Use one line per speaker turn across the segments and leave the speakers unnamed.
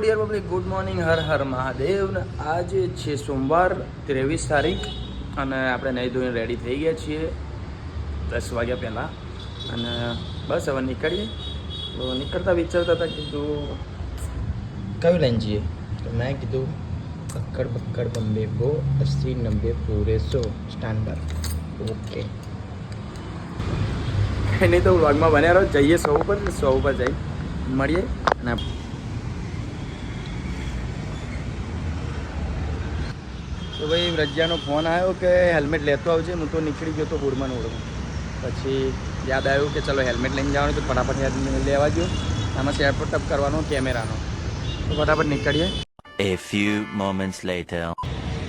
Dear public good morning, Har Har Mahadev. આજે છે સોમવાર, ત્રેવીસ તારીખ, અને આપણે નહીં ધોઈને રેડી થઈ ગયા છીએ. દસ વાગ્યા પહેલાં. અને બસ હવે નીકળીએ. તો નીકળતા વિચારતા હતા કીધું કયું લઈને જઈએ? તો મેં કીધું અક્કડ બક્કડ બંબે બો અસી નબ્બે પૂરે સો સ્ટાન્ડર્ડ ઓકે નહીં તો વ્લોગમાં બન્યા રહો. જઈએ સો ઉપર સો ઉપર જઈ મળીએ. અને તો ભાઈ વ્રજ્યાનો ફોન આવ્યો કે હેલ્મેટ લેતો આવજે હું તો નીકળી ગયો તો બુડમાં ઓળખું પછી યાદ આવ્યું કે ચલો હેલ્મેટ લઈને જવાનું તો ફટાફટ હેલ્મેટ લેવા ગયો. આમાં સેટ ટપ કરવાનો કેમેરાનો. તો ફટાફટ નીકળીએ.
A few moments later.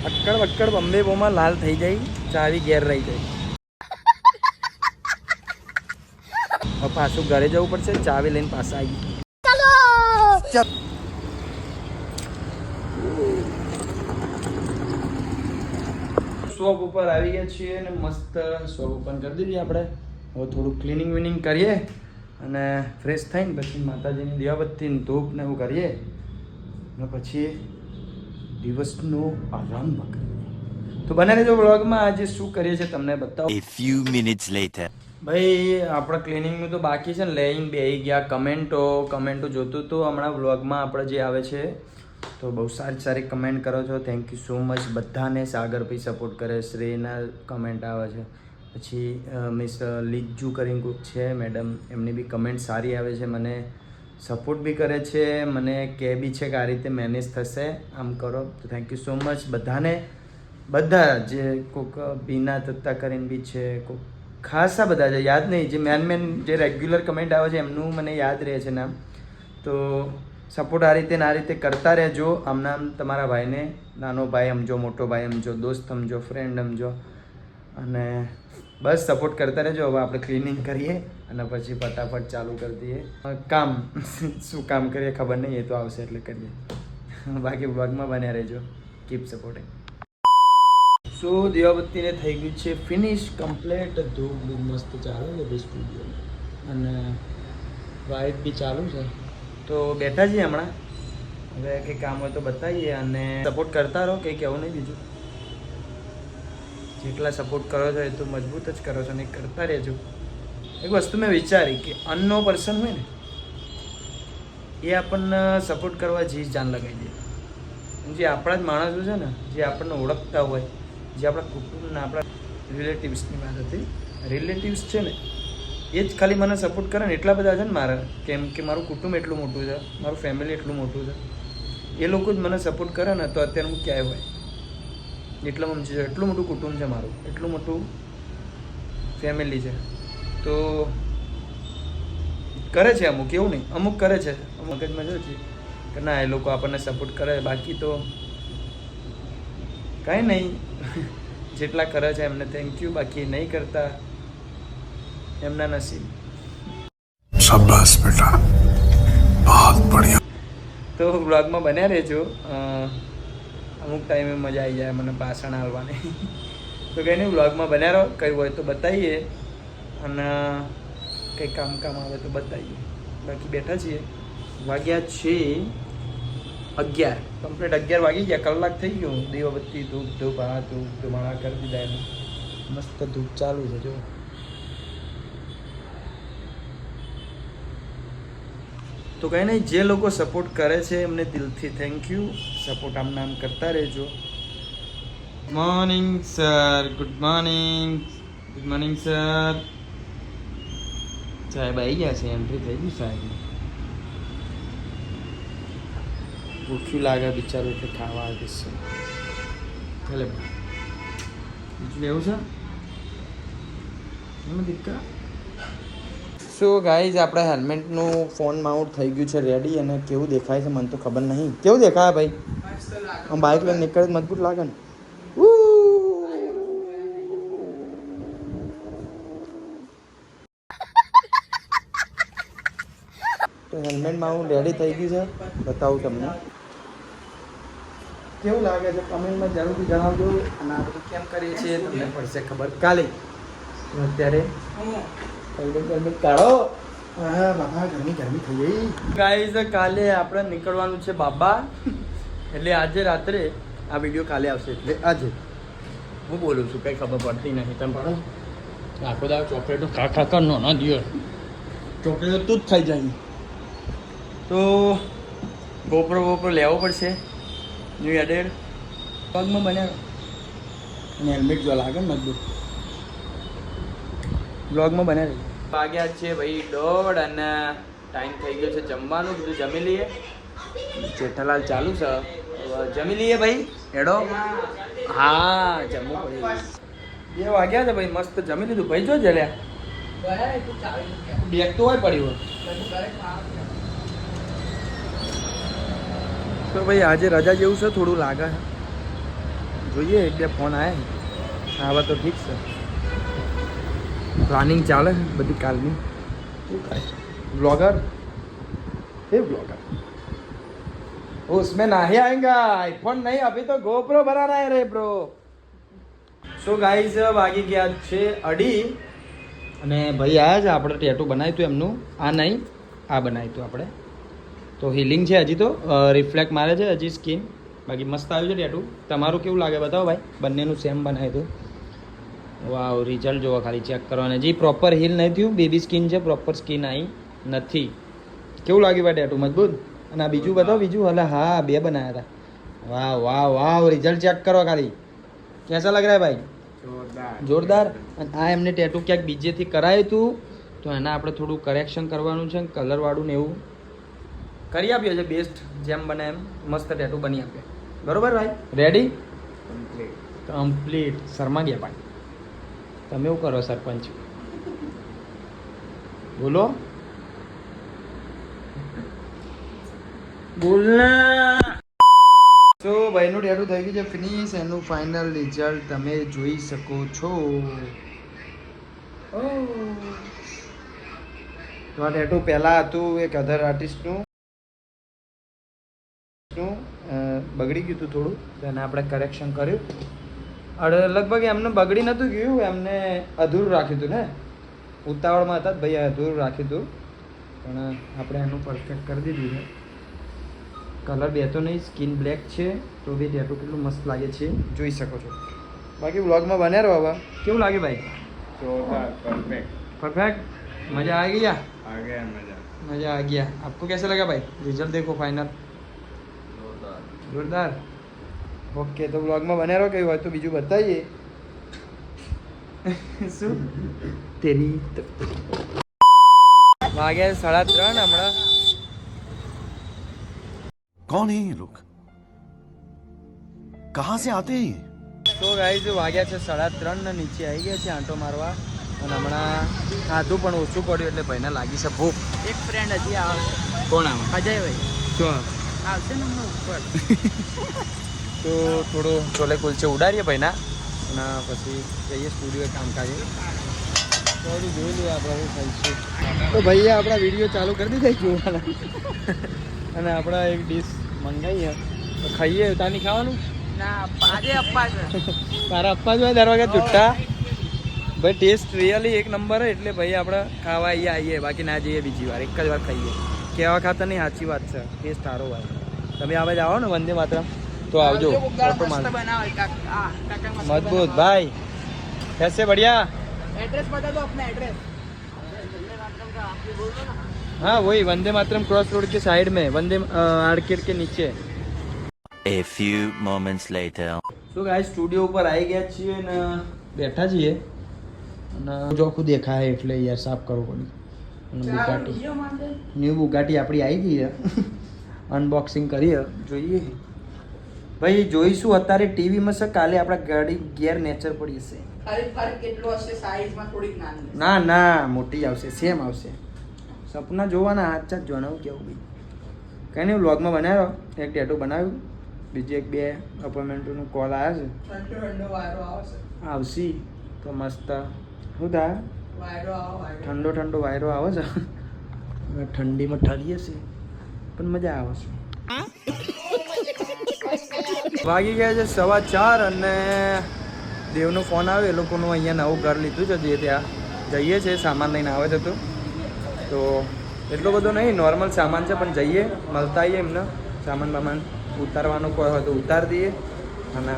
અક્કડ વક્કડ Bombay બોમાં લાલ થઈ જાય ચાવી ઘેર રહી જાય. પાછું ઘરે જવું પડશે ચાવી લઈને પાછા આવી ચાલો! શોપ ઉપર આવી ગયા છીએ અને મસ્ત શોપ ઓપન કરી દીધી આપણે. હવે થોડું ક્લિનિંગ વિનિંગ કરીએ અને ફ્રેશ થઈને પછી માતાજીની દીવાબત્તી ને ધૂપ ને એવું કરીએ. અને પછી દિવસનો આરંભ કરીએ તો બને રહેજો વ્લોગમાં આજે શું કરીએ છીએ તમને બતાવો.
Few minutes later.
ભાઈ આપણે ક્લિનિંગનું તો બાકી છે ને. લઈને બે ગયા. કમેન્ટો કમેન્ટો જોતું તો હમણાં વ્લોગમાં આપણે જે આવે છે તો બહુ સારી સારી કમેન્ટ કરો છો. થેન્ક યુ સો મચ બધાને સાગર ભાઈ સપોર્ટ કરે. શ્રેયના કમેન્ટ આવે છે. પછી મિસ લીજુ કરીને કોઈક છે મેડમ એમની બી કમેન્ટ સારી આવે છે. મને સપોર્ટ બી કરે છે. મને કહે બી છે કે આ રીતે મેનેજ થશે. આમ કરો. તો થેન્ક યુ સો મચ બધાને, બધા જે કોઈક બીના તત્તા કરીને બી છે કોઈક ખાસા બધા છે. યાદ નહીં, જે મેન મેન જે રેગ્યુલર કમેન્ટ આવે છે, એમનું મને યાદ રહે છે નામ. તો સપોર્ટ આ રીતે ને આ રીતે કરતા રહેજો. આમ નામ તમારા ભાઈને, નાનો ભાઈ સમજો મોટો ભાઈ સમજો દોસ્ત સમજો ફ્રેન્ડ સમજો અને બસ સપોર્ટ કરતા રહેજો. હવે આપણે ક્લિનિંગ કરીએ અને પછી ફટાફટ ચાલુ કરી દઈએ. કામ. શું કામ કરીએ ખબર નહીં, એ તો આવશે એટલે કરીએ. બાકી બ્લોગમાં બન્યા રહેજો. કીપ સપોર્ટિંગ સો દીવાબત્તીને થઈ ગયું છે ફિનિશ કમ્પ્લેટ ધૂપ મસ્ત ચાલુ છે સ્ટુડિયો અને વાઇટ બી ચાલુ છે. તો બેઠા છીએ હમણાં. હવે કંઈ કામ હોય તો બતાવીએ અને સપોર્ટ કરતા રહો, કંઈ કહેવું નહીં બીજું. જેટલા સપોર્ટ કરો છો એ તો મજબૂત જ કરો છો ને કરતા રહેજો. એક વસ્તુ મેં વિચારી કે અનનો પર્સન હોય ને, એ આપણને સપોર્ટ કરવા જી જાન લગાવી દે. જે આપણા જ માણસો છે ને, જે આપણને ઓળખતા હોય, જે આપણા કુટુંબના, આપણા રિલેટિવ્સની વાત હતી રિલેટિવ્સ છે ને એ જ ખાલી મને સપોર્ટ કરે ને એટલા બધા છે ને મારા. કેમ કે મારું કુટુંબ એટલું મોટું છે, મારું ફેમિલી એટલું મોટું છે. એ લોકો જ મને સપોર્ટ કરે ને તો અત્યારે હું ક્યાંય હોય. એટલું મમ્મી છે, એટલું મોટું કુટુંબ છે મારું. એટલું મોટું ફેમિલી છે. તો કરે છે અમુક, એવું નહીં. અમુક કરે છે. અમુક જ મજા છે કે ના, એ લોકો આપણને સપોર્ટ કરે. બાકી તો કાંઈ નહીં. જેટલા કરે છે એમને થેન્ક યુ બાકી નહીં કરતા. એમના નસીબ.
શાબાશ બેટા. બહુત બઢિયા.
તો વ્લોગમાં બન્યા રહેજો. અમુક ટાઈમે મજા આવી જાય મને ભાષણ આવવાની તો કંઈ નહીં વ્લોગમાં બન્યા રહો. કઈ હોય તો બતાવીએ. અને કંઈ કામ કામ આવે તો બતાવીએ. બાકી બેઠા છીએ. વાગ્યા છે અગિયાર. કમ્પ્લીટ અગિયાર વાગી ગયા. કલાક થઈ ગયો. દીવાબત્તી ધૂપ ધૂપ આ ધૂપ ધુમાળા કરી દીધા એનું. મસ્ત ધૂપ ચાલુ છે જો. તો કંઈ નહીં, જે લોકો સપોર્ટ કરે છે એમને દિલથી થેન્ક યુ સપોર્ટ આમ નામ કરતા રહેજો. Morning sir good morning good morning sir સાહેબ આવી ગયા છે એન્ટ્રી થઈ ગઈ સાહેબ. ભૂખ્યું લાગે બિચારું એટલે ખાવા આવી છે ભલે. બીજું એવું છે? એમાં દીકરા? સો ગાઈઝ આપણે હેલ્મેટનું ફોન માઉન્ટ થઈ ગયું છે રેડી અને કેવું દેખાય છે મને તો ખબર નહીં. કેવું દેખાય ભાઈ? આમ બાઇક લઈને નીકળે મજબૂત લાગે ને. તો હેલ્મેટમાં હું રેડી થઈ ગયું છે. બતાવું તમને. કેવું લાગે છે? કમેન્ટમાં જરૂરથી જણાવજો. અને આ કેમ કરીએ છીએ? તમને પડશે ખબર. કાલે. અત્યારે. કાઢો. ગાઈઝ કાલે આપણે નીકળવાનું છે બાબા. એટલે આજે રાત્રે આ વીડિયો કાલે આવશે. એટલે આજે. હું બોલું છું કઈ ખબર પડતી નહીં તમે. પડો આખો દાવ ચોકલેટો ખા ખા કર ના દિયો. ચોકલેટો તું જ ખાઈ જાય. તો ગોપરો બોપરો લેવો પડશે. ન્યૂ એડેડ પગમાં બન્યા અને હેલ્મેટ જો લાગે મજબૂત બ્લોગમાં બન્યા રહી. વાગ્યા છે ભાઈ દોઢ અને ટાઈમ થઈ ગયો છે જમવાનું બધું જમી લઈએ. જેઠાલાલ ચાલુ છે. જમી લઈએ ભાઈ. એડો હા, જમવું પડી. બે વાગ્યા છે ભાઈ, મસ્ત જમી લીધું. ભાઈ જો જલ્યા. બેગ તો હોય. પડ્યું તો ભાઈ આજે રજા જેવું છે, થોડું લાગે. જોઈએ, એક બે ફોન આવે આવા તો ઠીક છે. પ્લાનિંગ ચાલે છે બધી કાલની શું કાંઈ ब्लॉगर हे ब्लॉगर उसमें नहीं आएगा आईफोन नहीं अभी तो गोप्रो बना रहा है रे ब्रो સો ગાઈઝ વાગી ગયા છે અઢી અને ભાઈ આયા છે આપણે ટેટુ બનાવ્યું હતું એમનું આ નહીં આ બનાવ્યું હતું આપણે તો હિલિંગ છે હજી તો રિફ્લેક્ટ મારે છે હજી સ્કિન બાકી મસ્ત આવ્યું છે ટેટુ તમારું કેવું લાગે બતાવો ભાઈ બંનેનું સેમ બનાવ્યું હતું વાવ રિઝલ્ટ જોવા ખાલી ચેક કરવાના. જે પ્રોપર હીલ નહીં થયું બેબી સ્કિન છે પ્રોપર સ્કિન આવી નથી. કેવું લાગ્યું ભાઈ ટેટુ મજબૂત? અને આ બીજું બતાવો બીજું? હલે હા બે બનાવ્યા હતા. વાહ વાહ વાહ રિઝલ્ટ ચેક કરો ખાલી. કેસા લગ રહ્યા ભાઈ? જોરદાર. અને આ એમને ટેટુ ક્યાંક બીજેથી કરાયું હતું તો એના આપણે થોડું કરેક્શન કરવાનું છે કલરવાળું ને એવું. કરી આપ્યો છે બેસ્ટ જેમ બને એમ. મસ્ત ટેટુ બની આપે. બરોબર ભાઈ? રેડી કમ્પ્લીટ શર્મા ગયા ભાઈ. તમે એવું કરો સરપંચ. બોલો. બોલના. તો ભાઈનું ડેટું થઈ ગયું છે ફિનિશ એનું ફાઇનલ રિઝલ્ટ તમે જોઈ શકો છો. ઓ. તો આ ટેટુ પહેલાં હતું એક અધર આર્ટિસ્ટનું બગડી ગયું હતું થોડું તો એને આપણે કરેક્શન કર્યું. અરે લગભગ એમને બગડી નહોતું ગયું. એમને અધૂરું રાખ્યું હતું ને? ઉતાવળમાં હતા ભાઈ અધૂરું રાખ્યું હતું. પણ આપણે એનું પરફેક્ટ કરી દીધું છે. કલર બેતો નહીં સ્કિન બ્લેક છે. તો બી ટેટુ કેટલું મસ્ત લાગે છે. જોઈ શકો છો. બાકી વ્લોગમાં બન્યા રહો હવે કેવું લાગે ભાઈ? પરફેક્ટ મજા આ ગયા?
આ ગયા મજા.
મજા આ ગયા. આપકો કેસે લગા ભાઈ? રિઝલ્ટ દેખો ફાઇનલ
જોરદાર.
જોરદાર. ઓકે તો બ્લોગમાં બને રહો કયું હોય તો બીજું બતાવીએ. શું? તેરી વાગે સાડા ત્રણ હમણાં.
કોણ હે લોક કહા સે આતે
તો ગાઈઝ વાગ્યા છે સાડા ત્રણ ને નીચે આવી ગયા છે આંટો મારવા. અને હમણાં ખાધું પણ ઓછું પડ્યું એટલે ભાઈને લાગી છે ભૂખ.
એક ફ્રેન્ડ હજી આવે.
કોણ આવે?
અજય
ભાઈ
આવશે ને ઉપર.
તો થોડો છોલે કુલચે ઉડાડીએ ભાઈના અને પછી જઈએ સ્ટુડિયો કામકાજે. થોડું જોઈ લઈએ આપણે ખાઈશું તો ભાઈએ આપણા વીડિયો ચાલુ કરી દીધા જોવાના. અને આપણા એક ડીશ મંગાવીએ તો ખાઈએ. તાની ખાવાનું?
ના અપ્પા છે
તારા અપ્પા જ હોય? દર વાગે છૂટા ભાઈ ટેસ્ટ રિયલી એક નંબર એટલે ભાઈ આપણે ખાવા અહીંયા આવીએ બાકી ના જઈએ બીજી વાર. એક જ વાર ખાઈએ. કહેવા ખાતર નહીં સાચી વાત છે. ટેસ્ટ સારો હોય. તમે આવે જ આવો ને વંદે માતરમ. તો આવજો
જો કોક દાડો
ફોટો
મસ્ત
મારજો.
બનાવે કાકા આ કાકા મસ્ત
मजबूत भाई कैसे बढ़िया
एड्रेस बता दो अपना एड्रेस
हाँ वही वंदे मातरम क्रॉस रोड के साइड में वंदे आर्केड के नीचे
A few moments later.
શું ગાય સ્ટુડિયો ઉપર આવી ગયા છીએ ને બેઠા છીએ અને જોખું દેખાય એટલે યાર સાફ કરવું પડ્યું અને બુગાટી ન્યૂ બુગાટી આપણી આવી ગઈ છે અનબોક્સિંગ કરીએ જોઈએ ભાઈ જોઈશું. અત્યારે ટીવીમાં છે કાલે આપણા ગાડી ગેર નેચર પડી હશે.
ફરક કેટલો હશે સાઈઝમાં થોડીક નાની
ના ના મોટી આવશે સેમ આવશે. સપના જોવાના હાથ ચાત જોવાનું કેવું ભાઈ કંઈ નહીં વ્લોગમાં બનાવ્યો. એક ટેટુ બનાવ્યું. બીજી એક બે અપોઇન્ટમેન્ટનું કોલ આવ્યા છે. આવશી. તો મસ્ત. શું થાય ઠંડો ઠંડો વાયરો આવે છે. ઠંડીમાં ઠરીએ છે પણ મજા આવે છે. વાગી ગયા છે સવા ચાર અને દેવનો ફોન આવ્યો. એ લોકોનું અહીંયા નવું ઘર લીધું છે જે ત્યાં જઈએ છે સામાન લઈને આવે છે તો. તો એટલો બધો નહીં નોર્મલ સામાન છે પણ જઈએ મળતા આવીએ એમને. સામાન બામાન ઉતારવાનું કોઈ હોય તો ઉતાર દઈએ. અને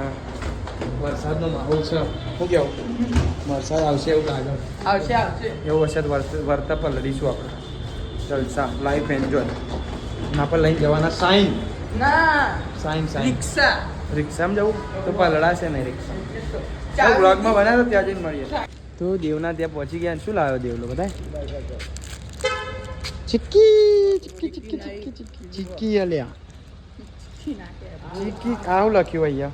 વરસાદનો માહોલ છે. શું કેવું? વરસાદ આવશે એવું લાગે.
આવશે આવશે.
એવું વરસાદ વર્તા પર લડીશું આપણે જલસા લાઈફ એન્જોય આપણે લઈને જવાના સાઈન
ના.
સાઈન સાઈન
રિક્ષા.
રિક્ષામાં જવું તો પલડાશે નહીં રિક્ષા.
ચાલ.
બ્લોગમાં બનાવ્યો ત્યાં જઈને મળીએ. તો દેવના ત્યાં પહોંચી ગયા શું લાવ્યો દેવલો બધા ચિક્કી ચિક્કી ચિક્કી ચિક્કી ચિક્કી ચિક્કી અલ્યા
ચિક્કી
આવું લખ્યું અહીંયા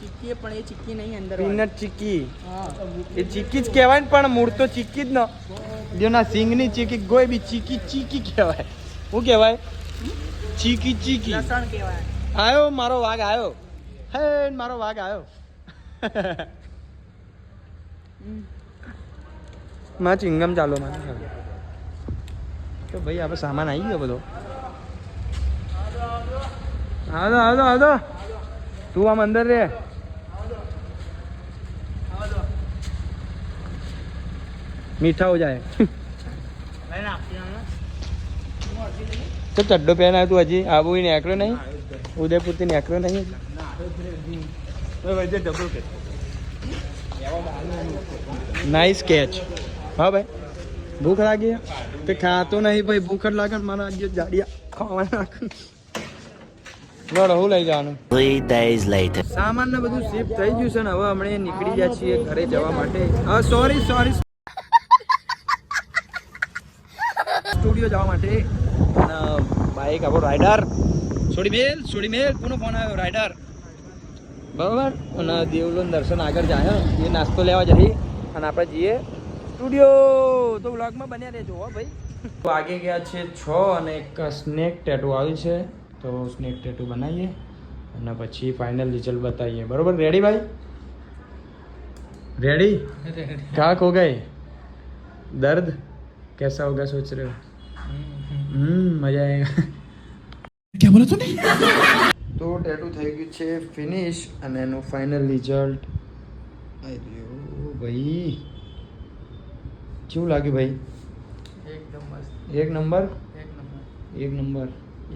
ચીકી પણ એ ચીકી નહીં અંદર
પીનટ ચીક્કી. એ ચીક્કી જ કહેવાય ને પણ મૂળ તો ચીકી જ ન. દેવના સિંગની ચીકી કોઈ બી ચીકી ચીકી કહેવાય. શું કહેવાય? ચીકી ચીકી
લસણ કહેવાય.
આયો મારો વાઘ આવ્યો હે મારો વાઘ આવ્યો માં ચિંગમ ચાલો માં તો ભાઈ આપણે સામાન આવી ગયો બધો. આવતો આવતો આવતો તું આમ અંદર રે. મીઠા હો જાય. તો ચડ્ડો પહેરાય તું હજી? આવું નીકળ્યો નહીં? ઉદયપુરથી નીકળ્યો નહીં નાઇસ કેચ હા ભાઈ ભૂખ લાગી તે ખાતો નહીં ભાઈ ભૂખ જ લાગે મારા આજે જાડિયા ખાવાના લડો હું લઈ જવાનું.
Later.
સામાન ને બધું શિફ્ટ થઈ ગયું છે ને હવે હમણાં નીકળી જાય છીએ ઘરે જવા માટે. સોરી સોરી સ્ટુડિયો જવા માટે. બાઈક આપણો રાઇડર સોડીમેલ સોડીમેલ કોનો ફોન આવ્યો? રાઇડર બરાબર. અને દેવલોન દર્શન આગળ જાય એ નાસ્તો લેવા જઈ અને આપણે જઈએ સ્ટુડિયો. તો વ્લોગમાં બન્યા રહેજો હો ભાઈ. તો આગે ગયા છે છ અને એક સ્નેક ટેટુ આવ્યું છે. તો સ્નેક ટેટુ બનાવીએ અને પછી ફાઇનલ રિઝલ્ટ બતાવીએ. બરાબર? રેડી ભાઈ? રેડી ઠાક હો ગઈ દર્દ? કેસા હોગા સોચ રહ્યો? હમ મજા આવેગા
ખબર હતું ને.
તો ટેટુ થઈ ગયું છે ફિનિશ અને એનું ફાઇનલ રિઝલ્ટ અરે ભાઈ. કેવું લાગ્યું ભાઈ?
એકદમ મસ્ત
એક નંબર?
એક નંબર.
એક નંબર.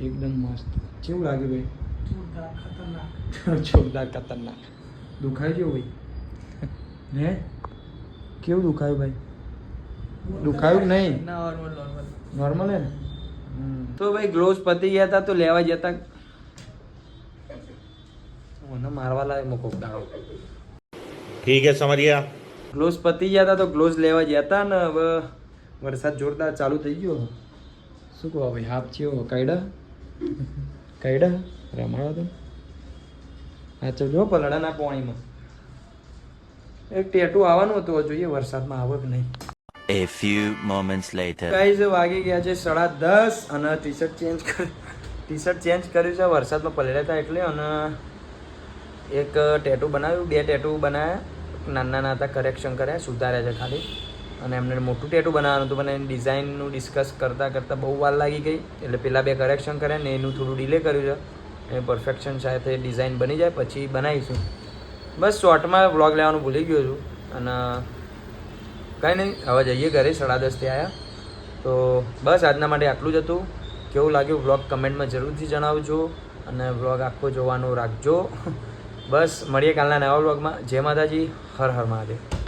એકદમ મસ્ત. કેવું લાગ્યું ભાઈ?
જોરદાર ખતરનાક.
જોરદાર ખતરનાક. દુખાય ગયું ભાઈ? હે? કેવું દુખાયું ભાઈ? દુખાયું નહીં?
નોર્મલ નોર્મલ
નોર્મલ હે ને? તો ભાઈ ગ્લોવ્સ પતી ગયા હતા તો લેવા જતા. મને મારવા લાવે મોકો. દાડો
ઠીક છે સમરિયા.
ગ્લોવ્સ પતી ગયા હતા તો ગ્લોવ્સ લેવા જતા ને હવે વરસાદ જોરદાર ચાલુ થઈ ગયો. શું કહો ભાઈ હાફ થયો કાયડા? કાયડા? રમાડો તો હા ચાલ જો પલડાના પાણીમાં. એક ટેટુ આવવાનું હતું જોઈએ વરસાદમાં આવે કે નહીં.
A few moments later.
Guys વાગી ગયા છે સાડા દસ અને ટી શર્ટ ચેન્જ કર ટી શર્ટ ચેન્જ કર્યું છે. વરસાદમાં પલળ્યા હતા એટલે અને એક ટેટુ બનાવ્યું. બે ટેટુ બનાવ્યા નાના નાના કરેક્શન કર્યા, સુધાર્યા છે ખાલી. અને એમને મોટું ટેટુ બનાવવાનું હતું, પણ એની ડિઝાઇનનું ડિસ્કસ કરતાં કરતાં બહુ વાર લાગી ગઈ. એટલે પેલા બે કરેક્શન કર્યા ને એનું થોડું ડિલે કર્યું છે. એ પરફેક્શન સાથે ડિઝાઇન બની જાય, પછી બનાવીશું. બસ શોર્ટમાં વ્લોગ લેવાનું ભૂલી ગયો છું. અને કાંઈ નહીં, હવે જઈએ ઘરે, સાડા દસથી આવ્યા તો બસ આજના માટે આટલું જ હતું. કેવું લાગ્યું વ્લોગ કમેન્ટમાં જરૂરથી જણાવજો અને વ્લોગ આખો જોવાનો રાખજો. બસ, મળીએ કાલના નવા વ્લોગમાં જય માતાજી, હર હર મહાદેવ.